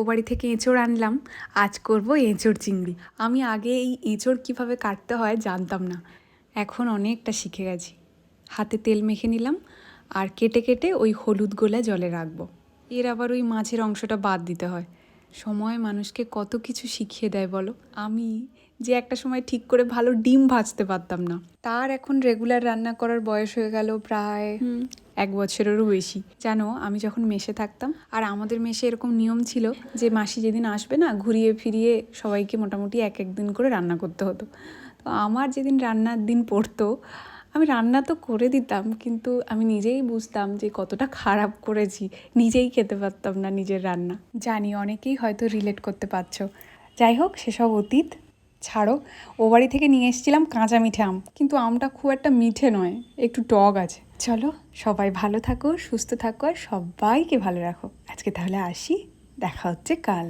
ও বাড়ি থেকে এঁচড় আনলাম, আজ করব এঁচড় চিংড়ি। আমি আগে এই এঁচড় কীভাবে কাটতে হয় জানতাম না। এখন অনেকটা শিখে গেছি। হাতে তেল মেখে নিলাম আর কেটে কেটে ওই হলুদ গোলা জলে রাখব। এর আবার ওই মাছের অংশটা বাদ দিতে হয়। সময় মানুষকে কত কিছু শিখিয়ে দেয় বলো? আমি যে একটা সময় ঠিক করে ভালো ডিম ভাজতে পারতাম না। তার এখন রেগুলার রান্না করার বয়স হয়ে গেল প্রায় এক বছরেরও বেশি। জানো আমি যখন মেসে থাকতাম আর আমাদের মেসে এরকম নিয়ম ছিল যে মাসি যেদিন আসবে না ঘুরিয়ে ফিরিয়ে সবাইকে মোটামুটি এক এক দিন করে রান্না করতে হতো। তো আমার যেদিন রান্নার দিন পড়তো আমি রান্না তো করে দিতাম, কিন্তু আমি নিজেই বুঝতাম যে কতটা খারাপ করেছি, নিজেই খেতে পারতাম না নিজের রান্না। জানি অনেকেই হয়তো রিলেট করতে পারছ। যাই হোক, সেসব অতীত ছাড়ো। ও বাড়ি থেকে নিয়ে এসেছিলাম কাঁচা মিঠে আম, কিন্তু আমটা খুব একটা মিঠে নয়, একটু টক আছে। চলো, সবাই ভালো থাকো, সুস্থ থাকো, আর সবাইকে ভালো রাখো। আজকে তাহলে আসি, দেখা হচ্ছে কাল।